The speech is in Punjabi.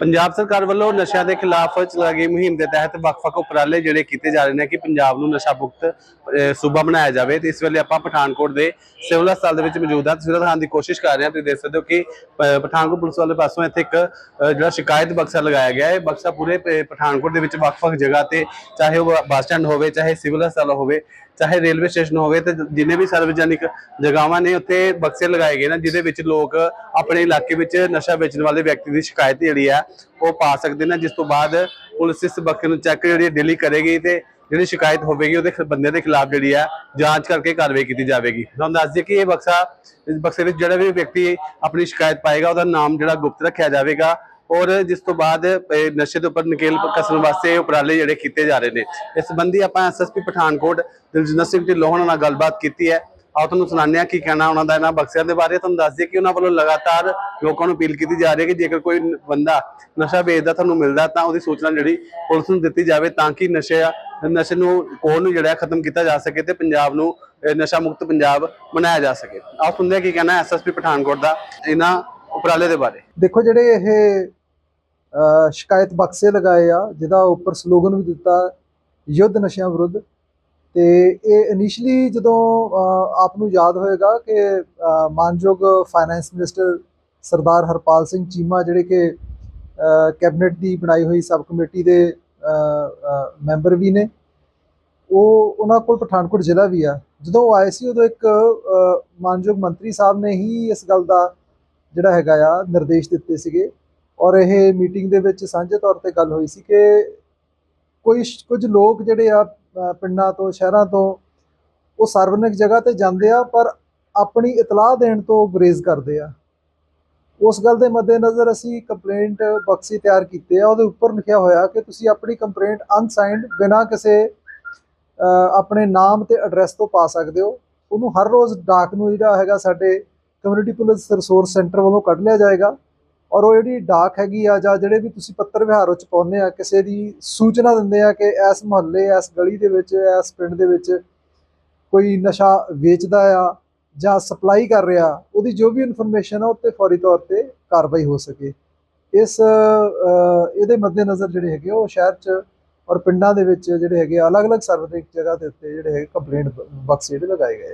ਪੰਜਾਬ ਸਰਕਾਰ ਵੱਲੋਂ ਨਸ਼ਿਆਂ ਦੇ ਖਿਲਾਫ ਚਲਾਈ ਗਈ ਮੁਹਿੰਮ ਦੇ ਤਹਿਤ ਵੱਖ-ਵੱਖ ਉਪਰਾਲੇ ਜਿਹੜੇ ਕੀਤੇ ਜਾ ਰਹੇ ਨੇ ਕਿ ਪੰਜਾਬ ਨੂੰ ਨਸ਼ਾ ਮੁਕਤ ਸੂਬਾ ਬਣਾਇਆ ਜਾਵੇ ਤੇ ਇਸ ਵੇਲੇ ਆਪਾਂ ਪਠਾਨਕੋਟ ਦੇ ਸਿਵਲ ਹਸਪਤਾਲ ਦੇ ਵਿੱਚ ਮੌਜੂਦ ਹਾਂ। ਤਸਵੀਰਾਂ ਦਿਖਾਉਣ ਦੀ ਕੋਸ਼ਿਸ਼ ਕਰ ਰਹੇ ਹਾਂ। ਤੁਸੀਂ ਦੇਖ ਸਕਦੇ ਹੋ ਕਿ ਪਠਾਨਕੋਟ ਪੁਲਿਸ ਵਾਲੇ ਪਾਸੋਂ ਇੱਥੇ ਇੱਕ ਜਿਹੜਾ ਸ਼ਿਕਾਇਤ ਬਕਸਾ ਲਗਾਇਆ ਗਿਆ ਹੈ। ਇਹ ਬਕਸਾ ਪੂਰੇ ਪਠਾਨਕੋਟ ਦੇ ਵਿੱਚ ਵੱਖ-ਵੱਖ ਜਗ੍ਹਾ ਤੇ ਚਾਹੇ ਉਹ ਬੱਸ ਸਟੈਂਡ ਹੋਵੇ, ਚਾਹੇ ਸਿਵਲ ਹਸਪਤਾਲ ਹੋਵੇ ਚਾਹੇ ਰੇਲਵੇ ਸਟੇਸ਼ਨ ਹੋਵੇ ਤੇ ਜਿੰਨੇ ਵੀ ਸਰਵਜਨਿਕ ਜਗ੍ਹਾਵਾਂ ਨੇ ਉੱਥੇ ਬਕਸੇ ਲਗਾਏ ਗਏ ਨੇ, ਜਿਹਦੇ ਵਿੱਚ ਲੋਕ ਆਪਣੇ ਇਲਾਕੇ ਵਿੱਚ ਨਸ਼ਾ ਵੇਚਣ ਵਾਲੇ ਵਿਅਕਤੀ ਦੀ ਸ਼ਿਕਾਇਤ ਜਿਹੜੀ ਹੈ, ਉਹ ਪਾ ਸਕਦੇ ਨੇ, ਜਿਸ ਤੋਂ ਬਾਅਦ ਪੁਲਿਸ ਇਸ ਬਕਸੇ ਨੂੰ ਚੈੱਕ ਜਿਹੜੀ ਡੇਲੀ ਕਰੇਗੀ ਤੇ ਜਿਹੜੀ ਸ਼ਿਕਾਇਤ ਹੋਵੇਗੀ ਉਹਦੇ ਖ- ਬੰਦੇ ਦੇ ਖਿਲਾਫ ਜਿਹੜੀ ਹੈ ਜਾਂਚ ਕਰਕੇ ਕਾਰਵਾਈ ਕੀਤੀ ਜਾਵੇਗੀ। ਤੁਹਾਨੂੰ ਦੱਸ ਦਈਏ ਕਿ ਇਹ ਬਕਸਾ, ਇਸ ਬਕਸੇ ਵਿੱਚ ਜਿਹੜਾ ਵੀ ਵਿਅਕਤੀ ਆਪਣੀ ਸ਼ਿਕਾਇਤ ਪਾਏਗਾ, ਉਹਦਾ ਨਾਮ ਜਿਹੜਾ ਗੁਪਤ ਰੱਖਿਆ ਜਾਵੇਗਾ। ਔਰ ਜਿਸ ਤੋਂ ਬਾਅਦ ਨਸ਼ੇ ਦੇ ਉੱਪਰ ਨਕੇਲ ਕਸਣ ਵਾਸਤੇ ਉਪਰਾਲੇ ਜਿਹੜੇ ਕੀਤੇ ਜਾ ਰਹੇ ਨੇ। ਇਸ ਸੰਬੰਧੀ ਆਪਾਂ ਐਸਐਸਪੀ ਪਠਾਨਕੋਟ, ਦਿਲਜਿੰਦਰ ਸਿੰਘ ਢਿੱਲੋਂ ਹੋਣਾ ਨਾਲ ਗੱਲਬਾਤ ਕੀਤੀ ਹੈ। ਆਓ ਤੁਹਾਨੂੰ ਸੁਣਾਉਂਦੇ ਹਾਂ ਕੀ ਕਹਿਣਾ ਉਹਨਾਂ ਦਾ ਇਹਨਾਂ ਬਕਸਿਆਂ ਦੇ ਬਾਰੇ। ਤੁਹਾਨੂੰ ਦੱਸ ਦਈਏ ਕਿ ਉਹਨਾਂ ਵੱਲੋਂ ਲਗਾਤਾਰ ਲੋਕਾਂ ਨੂੰ ਅਪੀਲ ਕੀਤੀ ਜਾ ਰਹੀ ਹੈ ਕਿ ਜੇਕਰ ਕੋਈ ਬੰਦਾ ਨਸ਼ਾ ਵੇਚਦਾ ਤੁਹਾਨੂੰ ਮਿਲਦਾ ਤਾਂ ਉਹਦੀ ਸੂਚਨਾ ਜਿਹੜੀ ਪੁਲਿਸ ਨੂੰ ਦਿੱਤੀ ਜਾਵੇ ਤਾਂ ਕਿ ਨਸ਼ੇ ਨਸ਼ੇ ਨੂੰ ਕੋਲ ਨੂੰ ਜਿਹੜਾ ਖਤਮ ਕੀਤਾ ਜਾ ਸਕੇ ਤੇ ਪੰਜਾਬ ਨੂੰ ਨਸ਼ਾ ਮੁਕਤ ਪੰਜਾਬ ਬਣਾਇਆ ਜਾ ਸਕੇ। ਆਓ ਸੁਣਦੇ ਹਾਂ ਕੀ ਕਹਿਣਾ ਐਸਐਸਪੀ ਪਠਾਨਕੋਟ ਦਾ ਇਹਨਾਂ ਉਪਰਾਲੇ ਦੇ ਬਾਰੇ। ਦੇਖੋ ਜਿਹੜੇ ਇਹ ਸ਼ਿਕਾਇਤ ਬਕਸੇ ਲਗਾਏ ਆ, ਜਿਹਦਾ ਉੱਪਰ ਸਲੋਗਨ ਵੀ ਦਿੱਤਾ ਯੁੱਧ ਨਸ਼ਿਆਂ ਵਿਰੁੱਧ। ਤੇ ਇਹ ਇਨੀਸ਼ੀਅਲੀ ਜਦੋਂ ਆਪ ਨੂੰ ਯਾਦ ਹੋਏਗਾ ਕਿ ਮਾਨਯੋਗ ਫਾਈਨੈਂਸ ਮਿਨਿਸਟਰ ਸਰਦਾਰ ਹਰਪਾਲ ਸਿੰਘ ਚੀਮਾ ਜਿਹੜੇ ਕਿ ਕੈਬਨਿਟ ਦੀ ਬਣਾਈ ਹੋਈ ਸਬ ਕਮੇਟੀ ਦੇ ਮੈਂਬਰ ਵੀ ਨੇ, ਉਹ ਉਹਨਾਂ ਕੋਲ ਪਠਾਨਕੋਟ ਜ਼ਿਲ੍ਹਾ ਵੀ ਆ। ਜਦੋਂ ਉਹ ਆਏ ਸੀ, ਉਦੋਂ ਇੱਕ ਮਾਨਯੋਗ ਮੰਤਰੀ ਸਾਹਿਬ ਨੇ ਹੀ ਇਸ ਗੱਲ ਦਾ ਜਿਹੜਾ ਹੈਗਾ ਆ, ਨਿਰਦੇਸ਼ ਦਿੱਤੇ ਸੀਗੇ। ਔਰ ਇਹ ਮੀਟਿੰਗ ਦੇ ਵਿੱਚ ਸਾਂਝੇ ਤੌਰ ਤੇ ਗੱਲ ਹੋਈ ਸੀ ਕਿ ਕੋਈ ਕੁਝ ਲੋਕ ਜਿਹੜੇ ਆ ਪਿੰਡਾਂ ਤੋਂ, ਸ਼ਹਿਰਾਂ ਤੋਂ, ਉਹ ਸਾਰਵਜਨਿਕ ਜਗ੍ਹਾ ਤੇ ਜਾਂਦੇ ਆ, ਪਰ ਆਪਣੀ ਇਤਲਾਹ ਦੇਣ ਤੋਂ ਗੁਰੇਜ਼ ਕਰਦੇ ਆ। ਉਸ ਗੱਲ ਦੇ ਮੱਦੇਨਜ਼ਰ ਅਸੀਂ ਕੰਪਲੇਂਟ ਬਕਸੀ ਤਿਆਰ ਕੀਤੇ ਆ। ਉਹਦੇ ਉੱਪਰ ਲਿਖਿਆ ਹੋਇਆ ਕਿ ਤੁਸੀਂ ਆਪਣੀ ਕੰਪਲੇਂਟ ਅਨਸਾਈਨਡ ਬਿਨਾਂ ਕਿਸੇ ਆਪਣੇ ਨਾਮ ਤੇ ਐਡਰੈਸ ਤੋਂ ਪਾ ਸਕਦੇ ਹੋ। ਉਹਨੂੰ ਹਰ ਰੋਜ਼ ਡਾਕ ਨੂੰ ਜਿਹੜਾ ਹੈਗਾ ਸਾਡੇ ਕਮਿਊਨਿਟੀ ਪੁਲਿਸ ਰਿਸੋਰਸ ਸੈਂਟਰ ਵੱਲੋਂ ਕੱਢ ਲਿਆ ਜਾਏਗਾ। ਔਰ ਉਹ ਜਿਹੜੀ ਡਾਕ ਹੈਗੀ ਆ ਜਾਂ ਜਿਹੜੇ ਵੀ ਤੁਸੀਂ ਪੱਤਰ ਵਿਹਾਰ ਵਿੱਚ ਪਾਉਂਦੇ ਆ ਕਿਸੇ ਦੀ ਸੂਚਨਾ ਦਿੰਦੇ ਆ ਕਿ ਇਸ ਮੁਹੱਲੇ ਇਸ ਗਲੀ ਦੇ ਵਿੱਚ ਇਸ ਪਿੰਡ ਦੇ ਵਿੱਚ ਕੋਈ ਨਸ਼ਾ ਵੇਚਦਾ ਆ ਜਾਂ ਸਪਲਾਈ ਕਰ ਰਿਹਾ ਉਹਦੀ ਜੋ ਵੀ ਇਨਫੋਰਮੇਸ਼ਨ ਆ ਉੱਤੇ ਫੌਰੀ ਤੌਰ ਤੇ ਕਾਰਵਾਈ ਹੋ ਸਕੇ। ਇਸ ਇਹਦੇ ਮੱਦੇਨਜ਼ਰ ਜਿਹੜੇ ਹੈਗੇ ਉਹ ਸ਼ਹਿਰ 'ਚ ਔਰ ਪਿੰਡਾਂ ਦੇ ਵਿੱਚ ਜਿਹੜੇ ਹੈਗੇ ਆ, ਅਲੱਗ-ਅਲੱਗ ਸਾਰਵਜਨਿਕ ਜਗ੍ਹਾ ਦੇ ਉੱਤੇ ਜਿਹੜੇ ਹੈਗੇ ਕੰਪਲੇਂਟ ਬਕਸ ਜਿਹੜੇ ਲਗਾਏ ਗਏ